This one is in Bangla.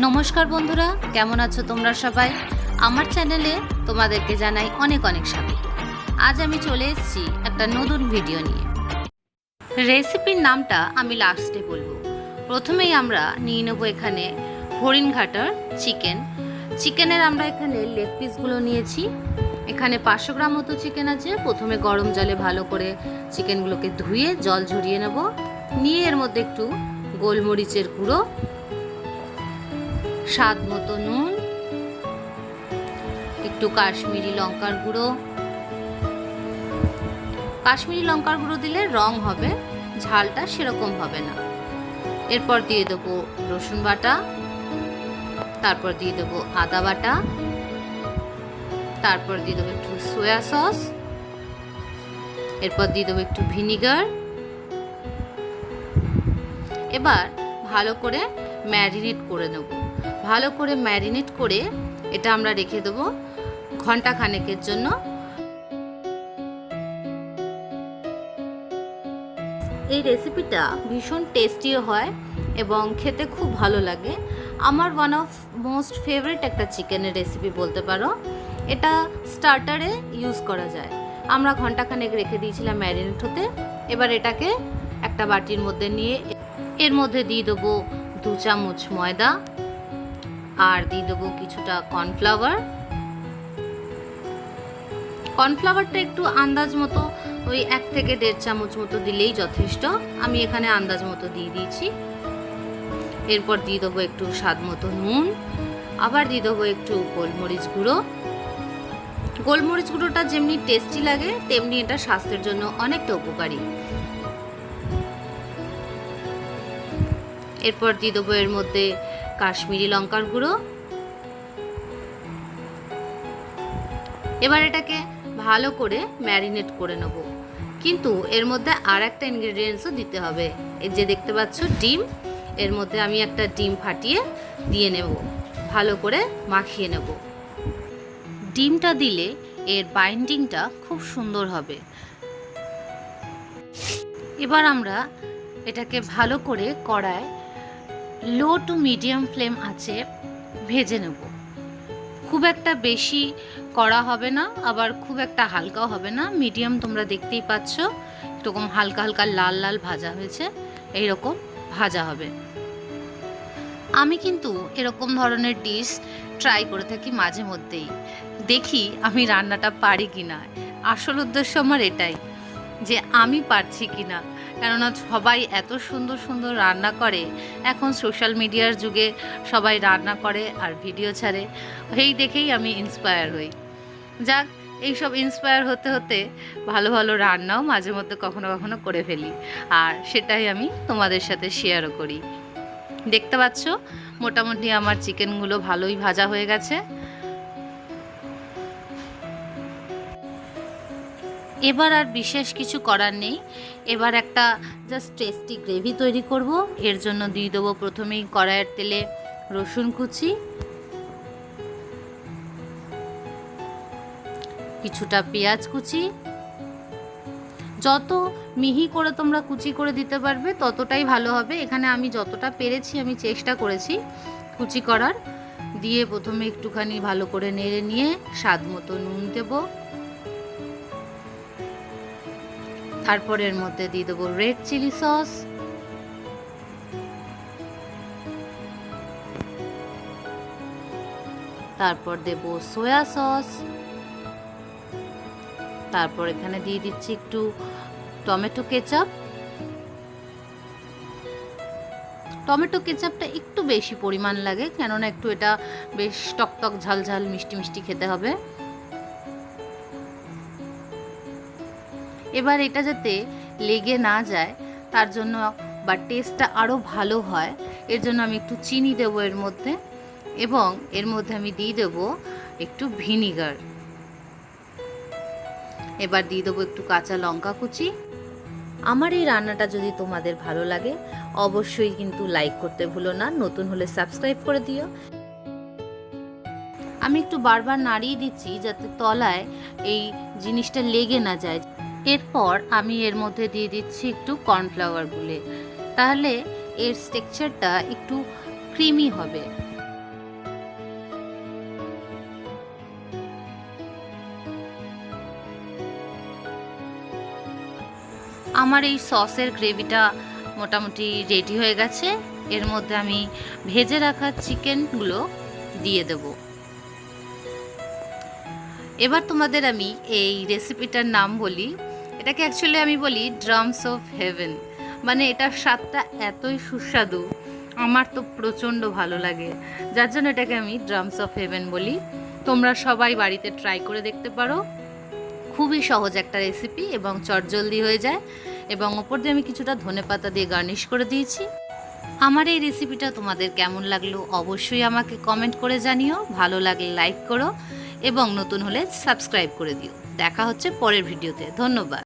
নমস্কার বন্ধুরা, কেমন আছো তোমরা সবাই? আমার চ্যানেলে তোমাদেরকে জানাই অনেক অনেক স্বাগত। আজ আমি চলে এসেছি একটা নতুন ভিডিও নিয়ে। রেসিপির নামটা আমি লাস্টে বলব। প্রথমেই আমরা নিয়ে নেব এখানে হরিণঘাটার চিকেন। চিকেনের আমরা এখানে লেগ পিসগুলো নিয়েছি। এখানে পাঁচশো গ্রাম মতো চিকেন আছে। প্রথমে গরম জলে ভালো করে চিকেনগুলোকে ধুয়ে জল ঝরিয়ে নেব। নিয়ে এর মধ্যে একটু গোলমরিচের গুঁড়ো স্বাদ মতো নুন, একটু কাশ্মীরি লঙ্কার গুঁড়ো। কাশ্মীরি লঙ্কার গুঁড়ো দিলে রং হবে, ঝালটা সেরকম হবে না। এরপর দিয়ে দেবো রসুন বাটা, তারপর দিয়ে দেবো আদা বাটা, তারপর দিয়ে দেবো একটু সোয়া সস, এরপর দিয়ে দেবো একটু ভিনিগার। এবার ভালো করে ম্যারিনেট করে নেব। ভালো করে ম্যারিনেট করে এটা আমরা রেখে দেবো ঘণ্টা খানেকের জন্য। এই রেসিপিটা ভীষণ টেস্টিও হয় এবং খেতে খুব ভালো লাগে। আমার ওয়ান অফ মোস্ট ফেভারিট একটা চিকেনের রেসিপি বলতে পারো। এটা স্টার্টারে ইউজ করা যায়। আমরা ঘন্টাখানেক রেখে দিয়েছিলাম ম্যারিনেট হতে। এবার এটাকে একটা বাটির মধ্যে নিয়ে এর মধ্যে দিয়ে দেবো দু চামচ ময়দা। আর দিয়ে দেবো কিছুটা কর্নফ্লাওয়ার। কর্নফ্লাওয়ারটা একটু আন্দাজ মতো ওই এক থেকে দেড় চামচ মতো দিলেই যথেষ্ট। আমি এখানে আন্দাজ মতো দিয়ে দিয়েছি। এরপর দিয়ে দেবো একটু স্বাদ মতো নুন। আবার দিয়ে দেবো একটু গোলমরিচ গুঁড়ো। গোলমরিচ গুঁড়োটা যেমনি টেস্টি লাগে, তেমনি এটা স্বাস্থ্যের জন্য অনেকটা উপকারী। এরপর দিয়ে দেবো এর মধ্যে কাশ্মীরি লঙ্কার গুঁড়ো। এবার এটাকে ভালো করে ম্যারিনেট করে নেব। কিন্তু এর মধ্যে আর একটা ইনগ্রেডিয়েন্টসও দিতে হবে। এই যে দেখতে পাচ্ছ ডিম, এর মধ্যে আমি একটা ডিম ফাটিয়ে দিয়ে নেব। ভালো করে মাখিয়ে নেব। ডিমটা দিলে এর বাইন্ডিংটা খুব সুন্দর হবে। এবার আমরা এটাকে ভালো করে কড়ায় লো টু মিডিয়াম ফ্লেম আছে, ভেজে নেব। খুব একটা বেশি কড়া হবে না, আবার খুব একটা হালকাও হবে না, মিডিয়াম তোমরা দেখতেই পাচ্ছ, এরকম হালকা হালকা লাল লাল ভাজা হয়েছে, এইরকম ভাজা হবে। আমি কিন্তু এরকম ধরনের ডিশ ট্রাই করে থাকি মাঝে মধ্যেই। দেখি আমি রান্নাটা পারি কি না আসল উদ্দেশ্য আমার এটাই, যে আমি পারছি কি না কেননা সবাই এত সুন্দর সুন্দর রান্না করে। এখন সোশ্যাল মিডিয়ার যুগে সবাই রান্না করে আর ভিডিও ছাড়ে। এই দেখেই আমি ইন্সপায়ার হই। যাক, এইসব ইন্সপায়ার হতে হতে ভালো ভালো রান্নাও মাঝে মধ্যে কখনো কখনো করে ফেলি। আর সেটাই আমি তোমাদের সাথে শেয়ারও করি। দেখতে পাচ্ছ, মোটামুটি আমার চিকেনগুলো ভালোই ভাজা হয়ে গেছে। এবার আর বিশেষ কিছু করার নেই। এবার একটা জাস্ট টেস্টি গ্রেভি তৈরি করব। এর জন্য দিয়ে দেবো প্রথমেই কড়াইয়ের তেলে রসুন কুচি। কিছুটা পেঁয়াজ কুচি। যত মিহি করে তোমরা কুচি করে দিতে পারবে, ততটাই ভালো হবে। এখানে আমি যতটা পেরেছি, আমি চেষ্টা করেছি কুচি করার। দিয়ে প্রথমে একটুখানি ভালো করে নেড়ে নিয়ে স্বাদ মতো নুন দেবো। তারপর এর মধ্যে দিয়ে দেবো রেড চিলি সস তারপর দেব সয়া সস তারপর এখানে দিয়ে দিচ্ছি একটু টমেটো কেচাপ। টমেটো কেচাপটা একটু বেশি পরিমাণ লাগে, কেননা একটু এটা বেশ টকটক ঝাল ঝাল মিষ্টি মিষ্টি খেতে হবে। এবার এটা যাতে লেগে না যায় তার জন্য বা টেস্টটা আরও ভালো হয় এর জন্য আমি একটু চিনি দেবো এর মধ্যে এবং এর মধ্যে আমি দিয়ে দেবো একটু ভিনিগার। এবার দিয়ে দেবো একটু কাঁচা লঙ্কা কুচি। আমার এই রান্নাটা যদি তোমাদের ভালো লাগে অবশ্যই কিন্তু লাইক করতে ভুলো না নতুন হলে সাবস্ক্রাইব করে দিও। আমি একটু বারবার নাড়িয়ে দিচ্ছি যাতে তলায় এই জিনিসটা লেগে না যায়। এরপর আমি এর মধ্যে দিয়ে দিচ্ছি একটু কর্নফ্লাওয়ার গুলে। তাহলে এর টেক্সচারটা একটু ক্রিমি হবে। আমার এই সসের গ্রেভিটা মোটামুটি রেডি হয়ে গেছে। এর মধ্যে আমি ভেজে রাখা চিকেনগুলো দিয়ে দেব। এবার তোমাদের আমি এই রেসিপিটার নাম বলি এটাকে অ্যাকচুয়ালি আমি বলি ড্রামস অফ হেভেন মানে এটার স্বাদটা এতই সুস্বাদু, আমার তো প্রচণ্ড ভালো লাগে। যার জন্য এটাকে আমি ড্রামস অফ হেভেন বলি। তোমরা সবাই বাড়িতে ট্রাই করে দেখতে পারো। খুবই সহজ একটা রেসিপি এবং চটজলদি হয়ে যায়। এবং ওপর দিয়ে আমি কিছুটা ধনেপাতা দিয়ে গার্নিশ করে দিয়েছি। আমার এই রেসিপিটা তোমাদের কেমন লাগল অবশ্যই আমাকে কমেন্ট করে জানিও। ভালো লাগলে লাইক করো এবং নতুন হলে সাবস্ক্রাইব করে দিও। দেখা হচ্ছে পরের ভিডিওতে ধন্যবাদ।